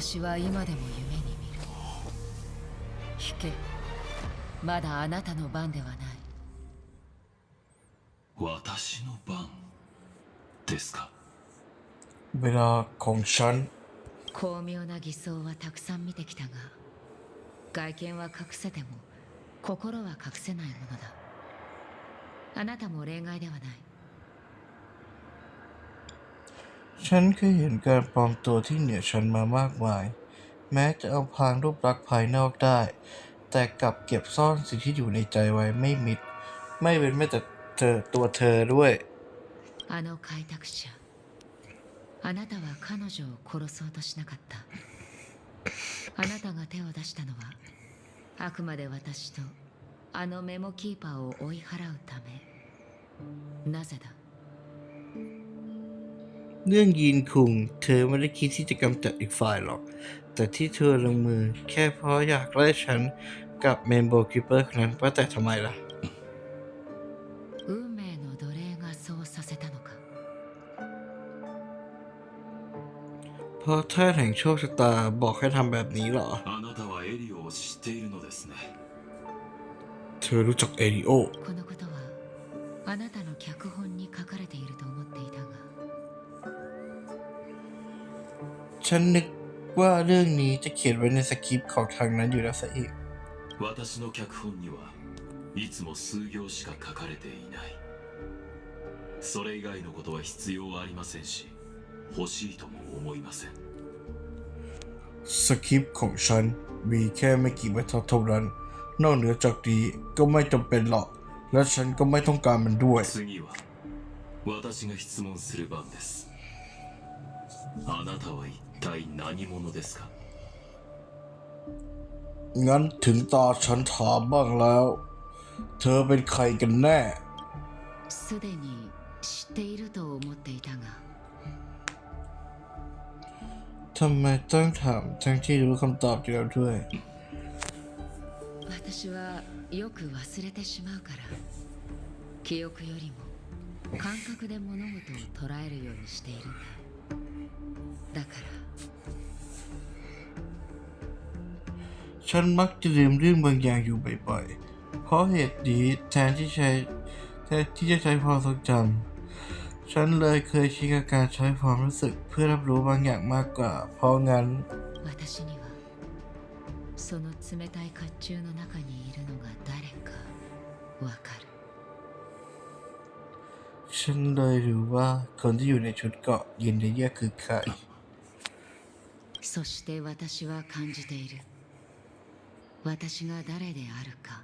私は今でも夢に見る。引け。まだあなたの番ではない。私の番ですか？ベラコンシャン。巧妙な偽装はたくさん見てきたが外見は隠せても心は隠せないものだ。あなたも例外ではない。 ฉันเคยเห็นการปลอมตัวที่เหนือฉันมามากมาย แม้จะเอาพรางรูปลักษณ์ภายนอกได้ แต่กลับเก็บซ่อนสิ่งที่อยู่ในใจไว้ไม่มิด ไม่เป็นแม้แต่เธอตัวเธอด้วย あの開拓者あなたは彼女を殺そうとしなかったあなたが手を出したのはあくまで私とあのメモキーパーを追い払うためなぜだ เรื่องยีนคุง เธอไม่ได้คิดที่จะกำจัดอีกฝ่ายหรอก แต่ที่เธอลงมือ แค่เพราะอยากไล่ฉันกับเมนโบคิปเปอร์คนนั้นว่าแต่ทำไมล่ะเพราะท่านแห่งโชคชะตาบอกให้ทำแบบนี้หรอ เธอรู้จักเอริโอ ฉันนึกว่าเรื่องนี้จะเขียนไว้ในสคริปต์ของทางนั้นอยู่แล้วซะอีก 私の脚本にはいつも数行しか書かれていないそれ以外のことは必要ありませんし欲しいとも思いません สคริปต์ของฉันมีแค่ไม่กี่บรรทัดเท่านั้น นอกเหนือจากนี้ก็ไม่จำเป็นหรอก และฉันก็ไม่ต้องการมันด้วย 次は私が質問する番ですあなたは一 体何者ですか งั้นถึงตาฉันถามบ้างแล้ว เธอเป็นใครกันแน่ すでに知っていると思っていたが ทำไมต้องถามทั้งที่รู้คำตอบอยู่แล้วด้วย 私はよく忘れてしまうから記憶よりも感覚で物事を捉えるようにしているんだだから ฉันมักจะลืมเรื่องบางอย่างอยู่บ่อยๆ เพราะเหตุนี้แทนที่ใช้แทนที่จะใช้ความทรงจำ ฉันเลยเคยชินกับการใช้ความรู้สึกเพื่อรับรู้บางอย่างมากกว่า เพราะงั้น 私にはその冷たい甲冑の中にいるのが誰かわかる ฉันเลยรู้ว่าคนที่อยู่ในชุดเกราะเย็นในเยือกคือใคร そして私は感じている私が誰であるか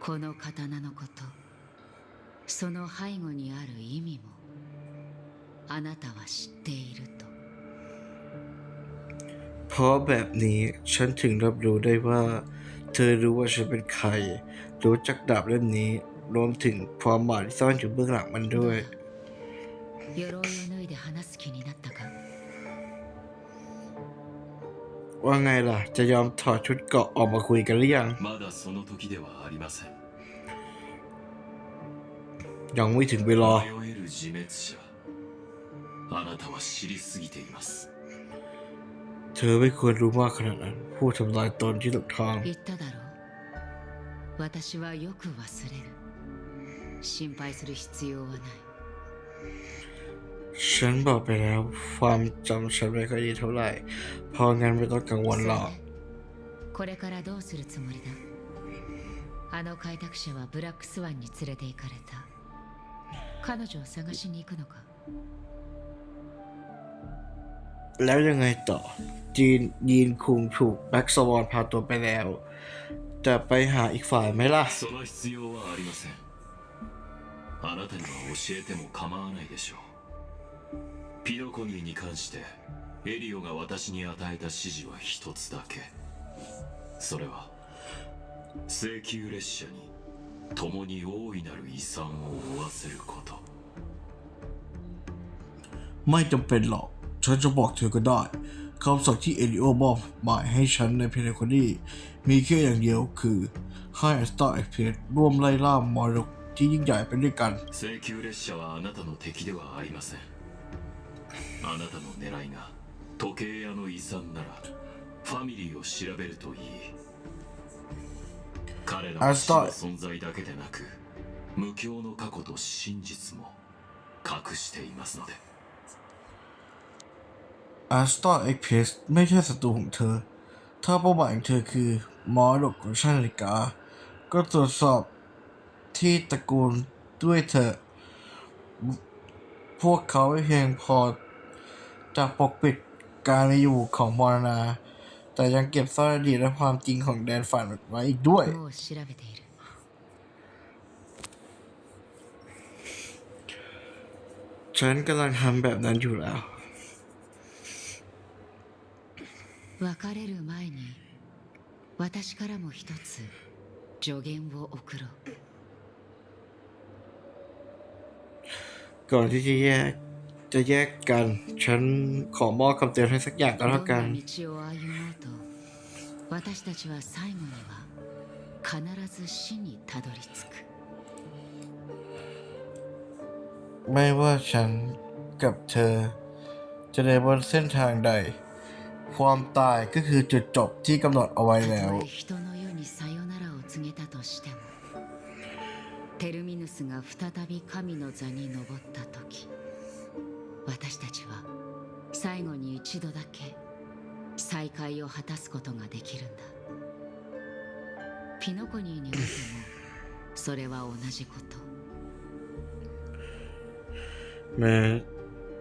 この刀のことその背後にある意味もあなたは知っていると เพราะแบบนี้ฉันถึงรับรู้ได้ว่า เธอรู้ว่าฉันเป็นใคร รู้จักดาบเล่มนี้ รวมถึงความหมายที่ซ่อนอยู่เบื้องหลังมันด้วย 鎧を ว่าไงล่ะ จะยอมถอดชุดเกาะออกมาคุยกันหรือยังยังไม่ถึงเวลาเธอไม่ควรรู้มากขนาดนั้น ผู้ทำลายตนที่หลงทาง ฉันบอกไปแล้ว ความจำฉันไม่ค่อยดีเท่าไหร่ เพราะงั้นไม่ต้องกังวลหรอก これからどうするつもりだあの開拓者はブラックスワンに連れて行かれた彼女を探しに行くのか แล้วยังไงต่อ จีนยีนคุงถูกแบ็กสวอนพาตัวไปแล้ว จะไปหาอีกฝ่ายไหมล่ะ その必要はありませんあなたには教えても構わないでしょう ピノコニーに関してエリオが私に与えた指示は一つだけそれは請求列車に共に大いなる遺産を負わせること ไม่จำเป็นหรอก ฉันจะบอกเธอก็ได้คำสั่งที่เอลิโอมอบหมายให้ฉันในเพลโคนี่มีแค่อย่างเดียวคือ ให้แอสตาเอ็กเพสร่วมไล่ล่ามรดกที่ยิ่งใหญ่ไปด้วยกัน 請求列車はあなたの敵ではありません あなたの狙いが 時計屋の遺産ならファミリーを調べるといい彼らは死の存在だけでなく無教の過去と真実も隠していますので อาสตอร์เอ็กเพสไม่ใช่ศัตรูของเธอ ถ้าเป้าหมายของเธอคือมรดกของชาตินาฬิกา ก็ตรวจสอบที่ตระกูลด้วยเถอะ พวกเขาไม่เพียงพอ จะปกปิดการมีอยู่ของมรณา แต่ยังเก็บซ่อนอดีตและความจริงของแดนฝันไว้อีกด้วย もう調べている ฉันกำลังทำแบบนั้นอยู่แล้ว 別れる前に私からも一つ助言を送ろう ก่อนที่จะแยก จะแยกกัน ฉันขอมอบคำเตือนให้สักอย่างก็ どん แล้วกัน な道を歩もうと私たちは最後には必ず死にたどり着く ไม่ว่าฉันกับเธอ จะเดินบนเส้นทางใด ความตายก็คือจุดจบที่กำหนดเอาไว้ た แล้ว とえ人の世にさよならを告げたとしてもテルミヌスが再び神の座に登った時 私たちは最後に一度だけ再会を果たすことができるんだピノコニーにおいてもそれは同じこと แม้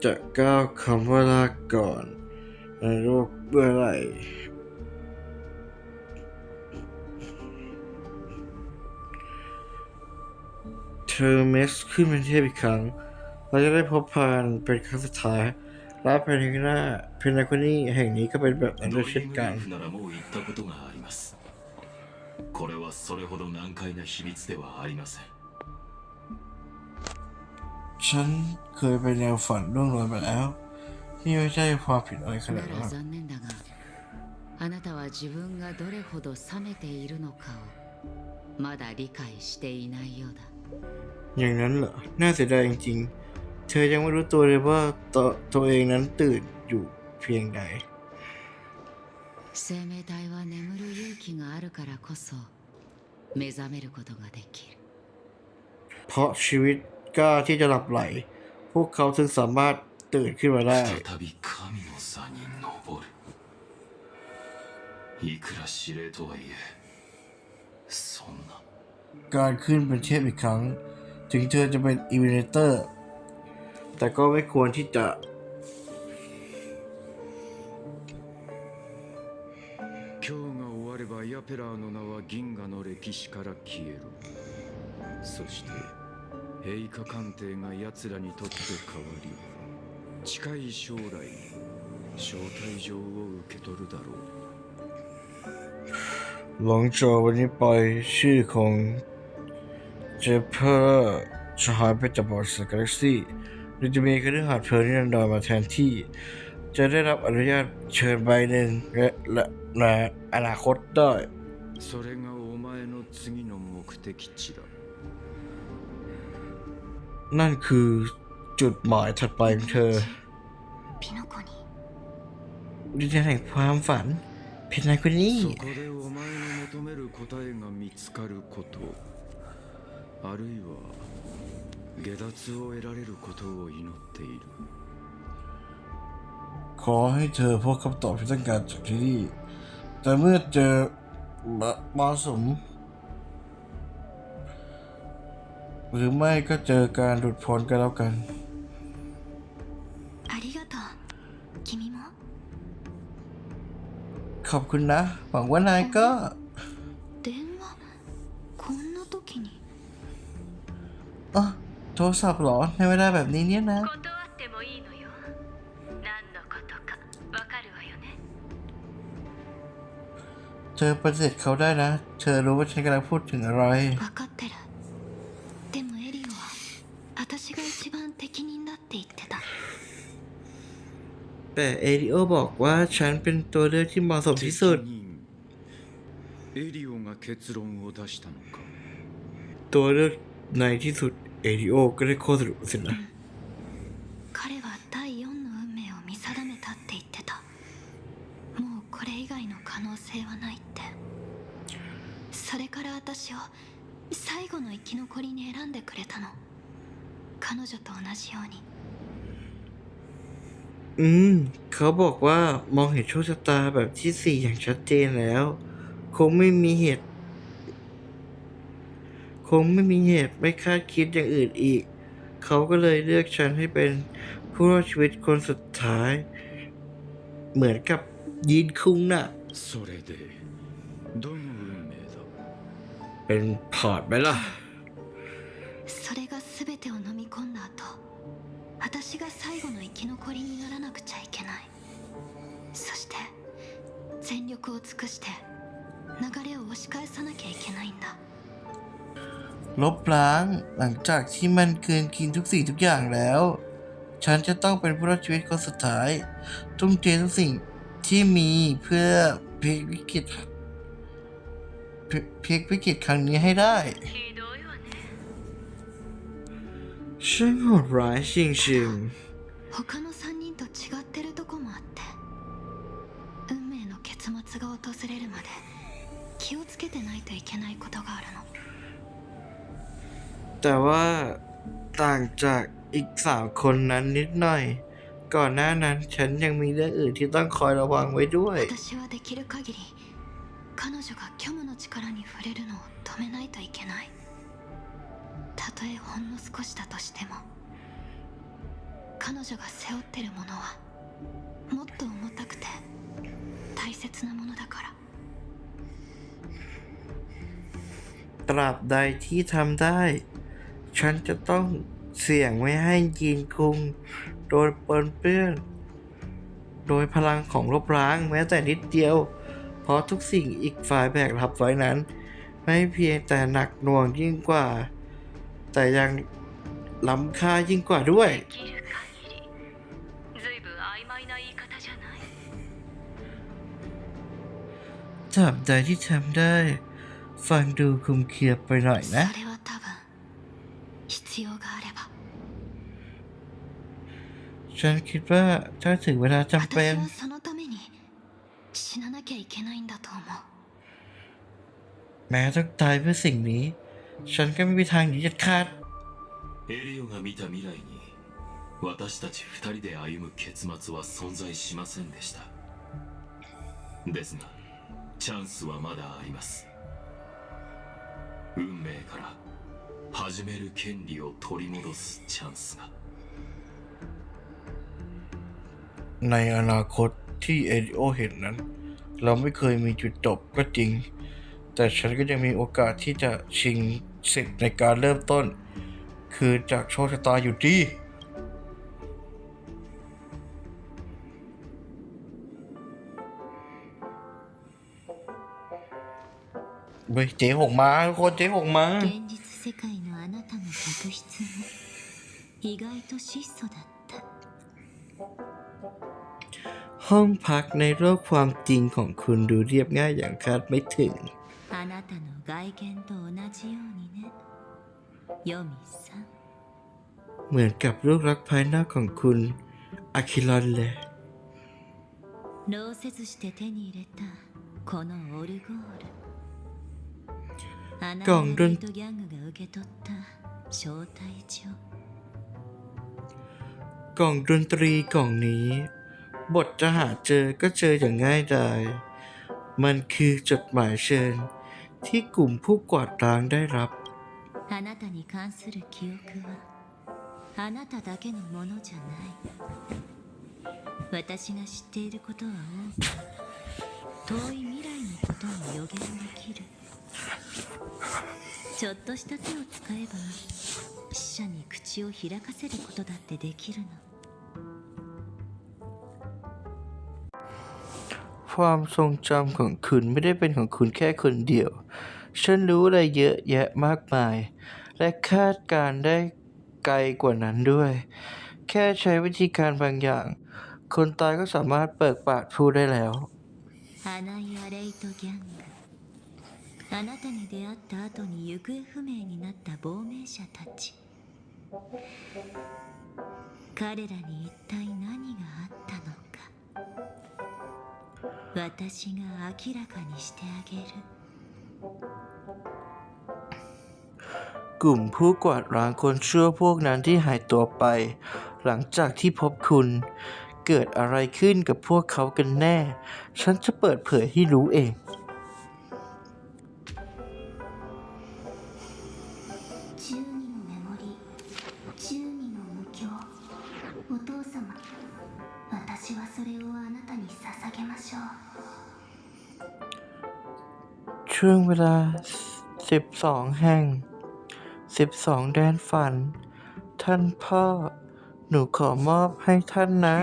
จะก้าวคำว่าลาก่อนในโลกเมื่อไหร่ เทอร์เมสขึ้นเป็นเทพอีกครั้ง เราจะได้พบพานเป็นครั้งสุดท้าย และภายในข้างหน้าเพนนาคนี่แห่งนี้ก็เป็นแบบนั้น ド ด้วย リ เช่ ー น ム กั ラ น イフならもう行ったことがありますこれはそれほど難解な秘密ではありません ฉันเคยไปแนวฝันล่วงโรยมาแล้ว ที่ไม่ใช่ความผิดอะไรขนา な ดนั้ ら น 残念だがあなたは自分がどれほど冷めているのかをまだ理解していないようだ อย่างนั้นเหรอ น่าเสียดายจริงๆ เธอยังไม่รู้ตัวเลยว่าตัวตัวเองนั้นตื่นอยู่เพียงใด 生命体は眠る勇気があるからこそ目覚めることができる เพราะชีวิตกล้าที่จะหลับไหล พวกเขาถึงสามารถตื่นขึ้นมาได้ 再び神の座に登るいくら司令とはいえそんな การขึ้นเป็นเทพอีกครั้ง ถึงเธอจะเป็นอีเวนเตอร์ แต่ก็ไม่ควรที่จะ 今日が終わればヤペラーの名は銀河の歴史から消えるそして陛下艦艇が奴らにとって変わり近い将来招待状を受け取るだろう หลงโจววันนี้ไปชื่อของเจเพอร์จะหายไปจากบริษัทกาแล็กซี่ โดยจะมีคฤหาสน์เพลิงนิรันดรมาแทนที่ จะได้รับอนุญาตเชิญใบหนึ่งและและในอนาคตได้ それがお前の次の目的地だ นั่นคือจุดหมายถัดไปของเธอ ピノコに ดินแดนแห่งความฝันเพนนาคนนี้ そこでお前の求める答えが見つかることあるいは 下脱を得られることを祈っている ขอให้เธอพบคำตอบที่ต้องการจากที่นี่ แต่เมื่อเจอมามาสม หรือไม่ก็เจอการหลุดพ้นกันแล้วกัน ありがとう君も ขอบคุณนะ หวังว่านายก็ 電話こんな時に อ๋อโ ทรศัพท์หรอในเวลาแบบนี้เนี่ยนะเธอปฏิเสธเขาได้นะ เธอรู้ว่าฉันกำลังพูดถึงอะไรแต่เอริโอบอกว่าฉันเป็นตัวเลือกที่เหมาะสมที่สุดตัวเลือกในที่สุด เอริโอก็ได้ข้อสรุปสินะ 彼は第4の運命を見定めたって言ってた 性はないってそれから私を最後の生き残りに選んでくれたの彼女と同じように อืม เขาบอกว่ามองเห็นโชคชะตาแบบที่สี่อย่างชัดเจนแล้ว คงไม่มีเหตุ คงไม่มีเหตุไม่คาดคิดอย่างอื่นอีก เขาก็เลยเลือกฉันให้เป็นผู้รอดชีวิตคนสุดท้าย เหมือนกับยีนคุงน่ะ それでどの運命だ เป็นพอร์ตไหมล่ะ それ ลบล้างหลังจากที่มันเกินกินทุกสิ่งทุกอย่างแล้ว ฉันจะต้องเป็นผู้รอดชีวิตคนสุดท้าย ทุ่มเททุกสิ่งที่มีเพื่อพลิกวิกฤตพลิพลิกวิกฤตครั้งนี้ให้ได้ ひどいわね ช่างโหดร้ายจริง 他の3人と違ってるとこもあって運命の結末が訪れるまで気をつけてないといけないことがあるのๆ แต่ว่าต่างจากอีกสามคนนั้นนิดหน่อย ก่อนหน้านั้นฉันยังมีเรื่องอื่นที่ต้องคอยระวังไว้ด้วย 私はできる限り彼女が虚無の力に触れるのを止めないといけないたとえほんの少しだとしても彼女が背負ってるものはもっと重たくて大切なものだから ตราบใดที่ทำได้ ฉันจะต้องเสี่ยงไม่ให้ยีนคุงโดนปินเปื้อน โดยพลังของลบล้างแม้แต่นิดเดียว เพราะทุกสิ่งอีกฝ่ายแบกรับไว้นั้น ไม่เพียงแต่หนักหน่วงยิ่งกว่า แต่ยังล้ำค่ายิ่งกว่าด้วยจับใจที่ทำได้ ฟังดูคุมเครียดไปหน่อยนะ 必要があれば ฉันคิดว่าถ้าถึงเวลาจำเป็ 私 น はそのために死ななきゃいけないんだと思う แม้ต้องตายเพื่อสิ่งนี้ ฉันก็ไม่มีทางหนีเด็ดขาด エリオが見た未来に私たち二人で歩む結末は存在しませんでしたですがチャンスはまだあります運命から 始める権利を取り戻すチャンスが ในอนาคตที่เอริโอเห็นนั้น เราไม่เคยมีจุดจบก็จริง แต่ฉันก็ยังมีโอกาสที่จะชิงสิทธิ์ในการเริ่มต้น คือจากโชคชะตาอยู่ดีเว้ยเจ๊หงมาทุกคนเจ๊หงมา 現実 ๊ 世界のあなたの客室も意外と質素だった ห้องพักในโลกความจริงของคุณดูเรียบง่ายอย่างคาดไม่ถึง あなたの外見と同じようにねヨミさん เหมือนกับรูปลักษณ์ภายนอกของคุณอาคิรอนเลย 労せずして手に入れたこのオルゴール アナゴンリアリートギャングが受け取った招待状 กล่องดนตรีกล่องนี้ บทจะหาเจอก็เจออย่างง่ายดาย มันคือจดหมายเชิญ ที่กลุ่มผู้กวาดล้างได้รับ あなたに関する記憶はあなただけのものじゃない私が知っていることは多く遠い未来のことも予言できる ちょっとした手を使えば死者に口を開かせることだってできるの ความทรงจำของคุณไม่ได้เป็นของคุณแค่คนเดียว ฉันรู้อะไรเยอะแยะมากมาย และคาดการณ์ได้ไกลกว่านั้นด้วย แค่ใช้วิธีการบางอย่าง คนตายก็สามารถเปิดปากพูดได้แล้ว アナイアレイトギャング あなたに出会った後に行方不明になった亡命者たち彼らに一体何があったのか 私が明らかにしてあげる กลุ่มผู้กวาดล้างคนชั่วพวกนั้นที่หายตัวไป หลังจากที่พบคุณ เกิดอะไรขึ้นกับพวกเขากันแน่ ฉันจะเปิดเผยให้รู้เอง สองแห่งสสิบองแดนฝัน ท่านพ่อ หนูขอมอบให้ท่านนะ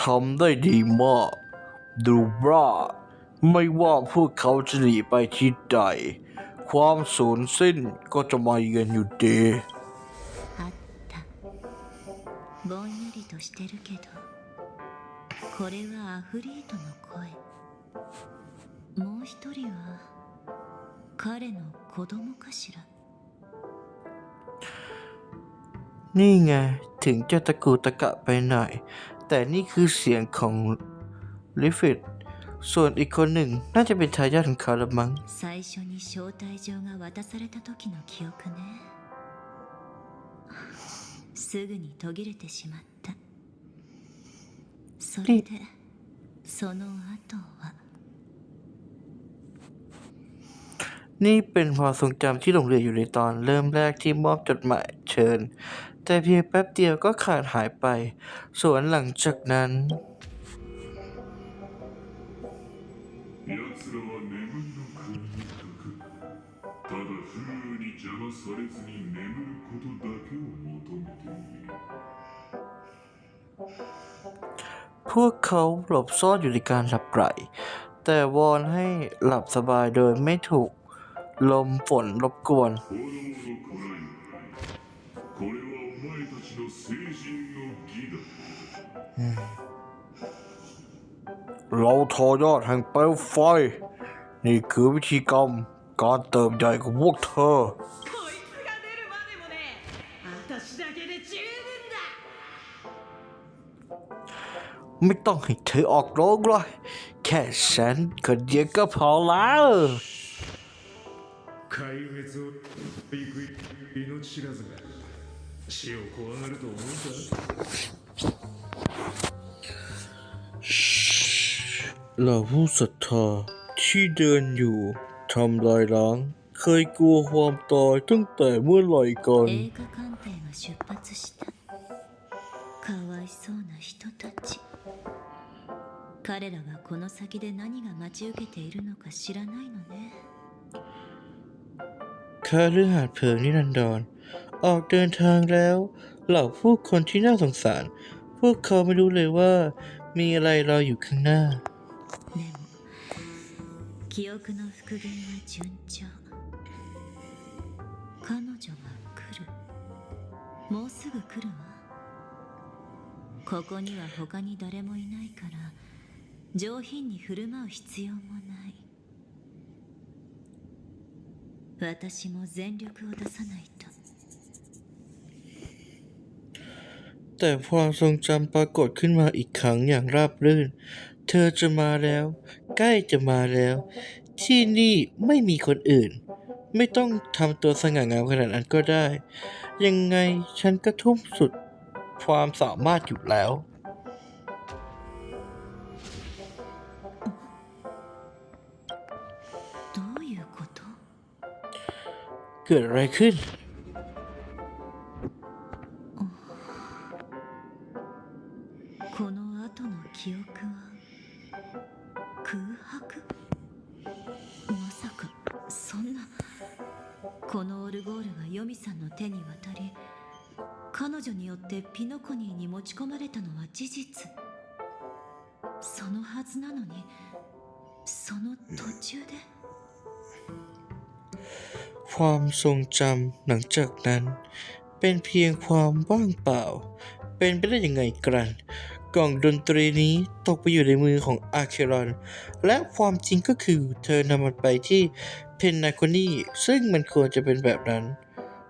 ทำได้ดีมาก ดูบราไม่ว่าพวกเขาจะหนีไปที่ใด ความสูญสิ้นก็จะมาเยือนอยู่ดี ぼんやりとしてるけどこれはアフリートの声もう一人は彼の子供かしら นี่ไง ถึงจะตะกูตะกะไปหน่อย แต่นี่คือเสียงของลิฟิตส่วนอีกคนหนึ่งน่าจะเป็นทายาทของเขาละมั้ง 最初に招待状が渡された時の記憶ね すぐに途切れてしまったそれでその後は นี่เป็นความทรงจำที่หลงเหลืออยู่ในตอนเริ่มแรกที่มอบจดหมายเชิญ แต่เพียงแป๊บเดียวก็ขาดหายไป ส่วนหลังจากนั้น 奴らは眠りの国に書くただ風雨に邪魔されずに พวกเขาหลบซ่อนอยู่ในการหลับไหลแต่วอนให้หลับสบายโดยไม่ถูกลมฝนรบกวน เราทอยอดแห่งเปลวไฟ นี่คือวิธีกรรมการเติมใหญ่ของพวกเธอ ไม่ต้องให้เธอออกโรงเลย แค่ฉันคนเดียวก็พอแล้ว 壊滅を行く命知らずが死を怖がると思うか เราผู้ศรัทธาที่เดินอยู่ทำลายล้าง เคยกลัวความตายตั้งแต่เมื่อไหร่กัน かわいそうな人たち彼らはこの先で何が待ち受けているのか知らないのね ข้าเรื่องหาดเพลิงนิรันดร ออกเดินทางแล้ว เหล่าผู้คนที่น่าสงสาร พวกเขาไม่รู้เลยว่า มีอะไรรออยู่ข้างหน้า でも記憶の復元は順調彼女が来るもうすぐ来るわ ここには他に誰もいないから上品に振る舞う必要もない私も全力を出さないと แต่ความทรงจำปรากฏขึ้นมาอีกครั้งอย่างราบรื่น เธอจะมาแล้ว ใกล้จะมาแล้ว ที่นี่ไม่มีคนอื่น ไม่ต้องทำตัวสง่างามขนาดนั้นก็ได้ ยังไงฉันก็ทุ่มสุด ความสามารถอยู่แล้ว どういうこと เกิดอะไรขึ้น この後の記憶は空白まさかそんなこのオルゴールがヨミさんの手に渡り 彼女によってピノコニーに持ち込まれたのは事実そのはずなのにその途中で ความทรงจำหลังจากนั้น เป็นเพียงความว่างเปล่า เป็นไปได้ยังไงกัน กล่องดนตรีนี้ตกไปอยู่ในมือของอาเครอน และความจริงก็คือเธอนำมันไปที่เพนนาโคนีซึ่งมันควรจะเป็นแบบนั้น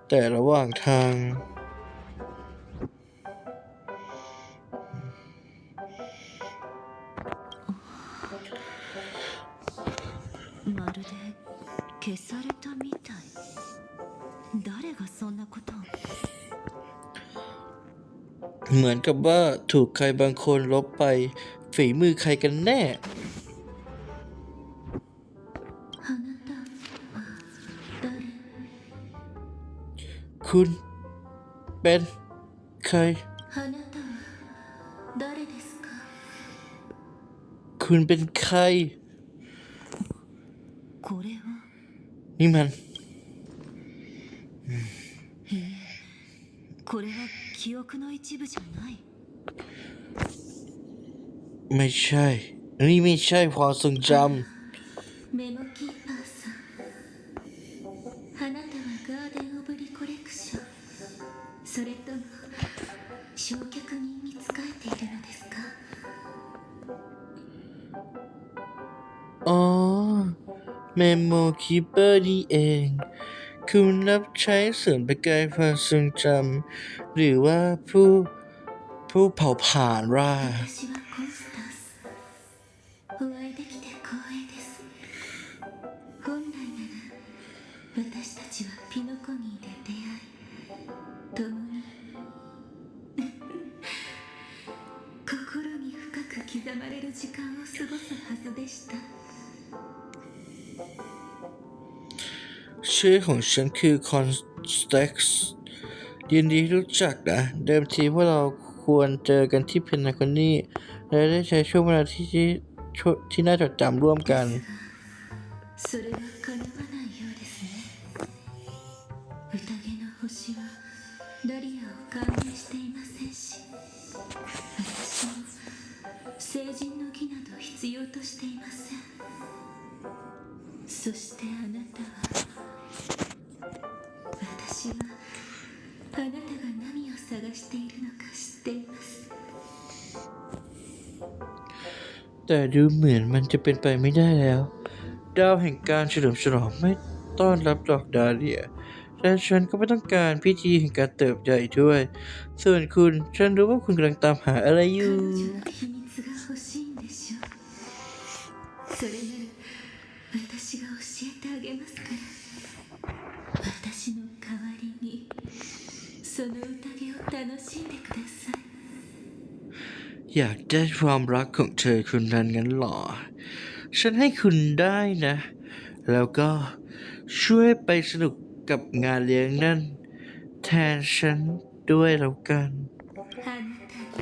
แต่ระหว่างทาง เหมือนกับว่าถูกใครบางคนลบไป ฝีมือใครกันแน่ คุณ เป็นใคร คุณเป็นใคร นี่มัน 一部じゃない ไม่ใช่ นี่ไม่ใช่ความทรงจ メモキーパーさんあなたはガーデン・オブ・リコレクションそれとも焼却人に仕えているのですか ำอ๋อเมโมคีเปอร์นี่เอง คุณรับใช้ส่วนไปไกลความทรงจำหรือว่าผู้ผู้เผาผ่านร่า ชื่อของฉันคือคอนสแต็กซ์ยินดีที่รู้จักนะ เดิมทีพวกเราควรเจอกันที่เพนนาคอนี่และได้ใช้ช่วงเวลาที่ที่ช่วงที่น่าจดจำร่วมกัน それは叶わないようですね宴の星はダリアを歓迎していませんし私も成人の儀など必要としていませんそしてあなた แต่ดูเหมือนมันจะเป็นไปไม่ได้แล้ว ดาวแห่งการเฉลิมฉลองไม่ต้อนรับดอกดาเลียและฉันก็ไม่ต้องการพิธีแห่งการเติบใหญ่ด้วย ส่วนคุณ ฉันรู้ว่าคุณกำลังตามหาอะไรอยู่ อยากได้ความรักของเธอคนนั้นงั้นเหรอ ฉันให้คุณได้นะ แล้วก็ช่วยไปสนุกกับงานเลี้ยงนั่น แทนฉันด้วยแล้วกัน あなたに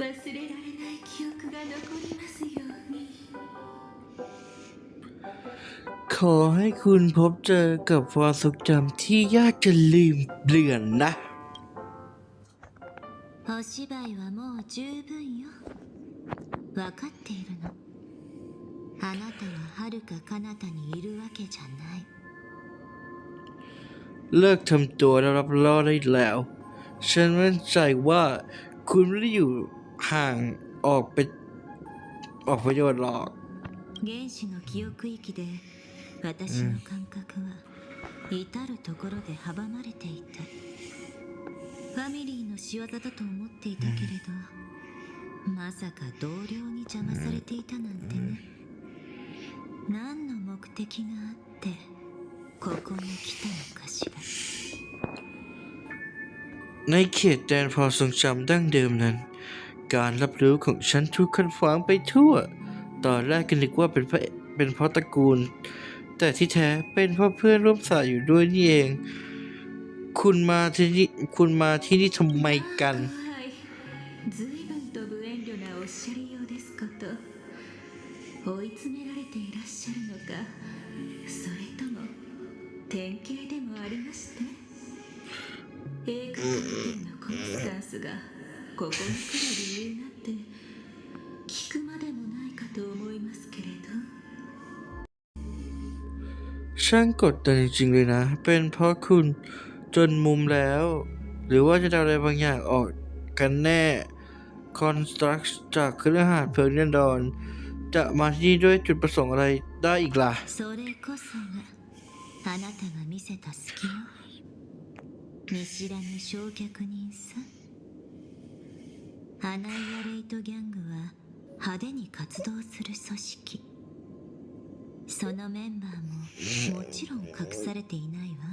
忘れられない記憶が残りますように ขอให้คุณพบเจอกับความทรงจำที่ยากจะลืมเลือนนะ お芝居はもう十分よ分かっているのあなたは遥か彼方にいるわけじゃない เลิกทำตัวแล้วรับล่อได้แล้ว ฉันมั่นใจว่าคุณไม่ได้อยู่ห่างออกไปออกประโยชน์หรอก 原始の記憶域で私の感覚は至る所で阻まれていて ファミリーの仕業だと思っていたけれどまさか同僚に邪魔されていたなんてね何の目的があってここに来たのかしら ในเขตแดนความทรงจำดั้งเดิมนั้น การรับรู้ของฉันถูกขัดขวางไปทั่ว ตอนแรกก็นึกว่าเป็นเพราะเป็นเพราะตระกูล แต่ที่แท้เป็นเพราะเพื่อนร่วมสายอยู่ด้วยนี่เอง คุณมาที่นี่คุณมาที่นี่ทำไมกัน はい随分と無遠慮なおっしゃりようですこと追い詰められていらっしゃるのかそれとも典型でもありまして映画館店のコンスタンスがここに来る理由なんて聞くまでもないかと思いますけれど ช่างกดดันจริงๆเลยนะ เป็นเพราะคุณ จนมุมแล้ว หรือว่าจะเดาอะไรบางอย่างออกกันแน่ คอนสตรักจากเครือหาสน์เพลิงนิรันดรจะมาที่นี่ด้วยจุดประสงค์อะไรได้อีกล่ะ それこそがあなたが見せた隙よ見知らぬ焼却人さアナイアレイトギャングは派手に活動する組織そのメンバーももちろん隠されていないわ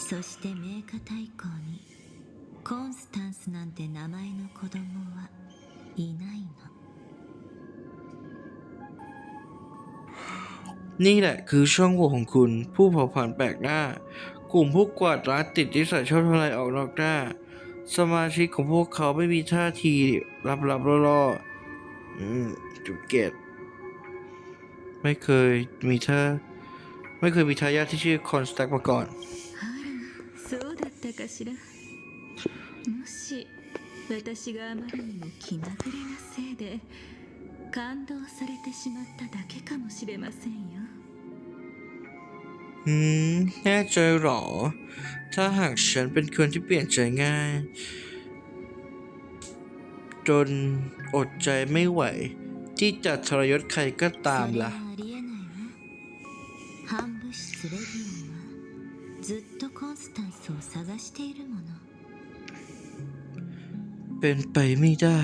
そして名家大公にコンスタンスなんて名前の子供はいないの นี่แหละคือช่องโหว่ของคุณ ผู้เผ่าพันธุ์แปลกหน้า กลุ่มผู้กวาดล้างติดนิสัยชอบทำลายออกนอกหน้า สมาชิกของพวกเขาไม่มีท่าทีลับๆล่อๆอืมจุดเกตไม่เคยมีท่าไม่เคยมีทายาทที่ชื่อคอนสแต็กมาก่อน あらそうだっ たかしらもし私があまりにも気まぐれなせいで感動されてしまっただけかもしれませんよ อืม แน่ใจเหรอ ถ้าหากฉันเป็นคนที่เปลี่ยนใจง่าย จนอดใจไม่ไหว ที่จะทรยศใครก็ตาม それ ล่ะ は ずっとコンスタンスを探しているもの เป็นไปไม่ได้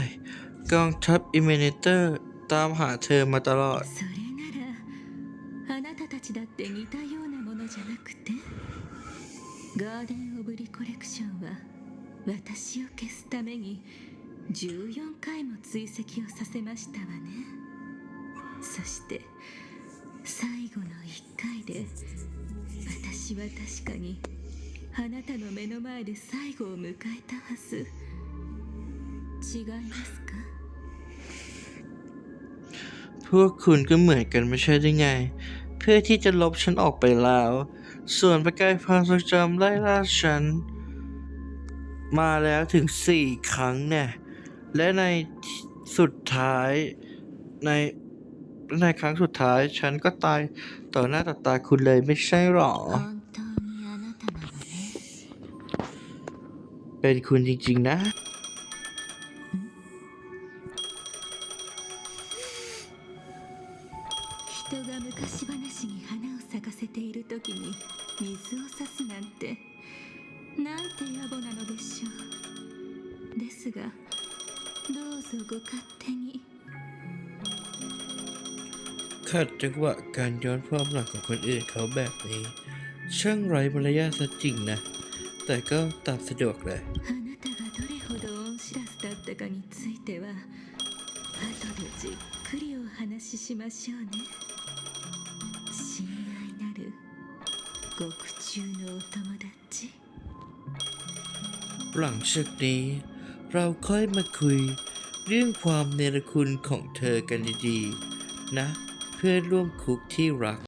กองทัพอิเมเนเตอร์ ตามหาเธอมาตลอด それならあなたたちだって似たようなものじゃなくてガーデン・オブ・リコレクションは私を消すために14回も追跡をさせましたわねそして 最後の1回で私は確かにあなたの目の前で最後を迎えたはず違いますか พวกคุณก็เหมือนกันไม่ใช่ได้ไง เพื่อที่จะลบฉันออกไปแล้ว ส่วนประกายความทรงจำไล่ล่าฉัน มาแล้วถึงสี่ครั้งเนี่ย และในสุดท้าย ใน ในครั้งสุดท้าย ฉันก็ตายต่อหน้าต่อตาคุณเลยไม่ใช่หรอ 本当にあなたなのね เป็นคุณจริงๆนะ 人が昔話に花を咲かせている時に水を差すなんてなんて野暮なのでしょうですがどうぞご勝手に ขัดจังหวะการย้อนความหลังของคนอื่นเขาแบบนี้ ช่างไร้มารยาทจริงนะ แต่ก็ตามสะดวกแหละหลังจากนี้เราค่อยมาคุยเรื่องความเนรคุณของเธอกันดีๆ นะ เพื่อนร่วมคุกที่รัก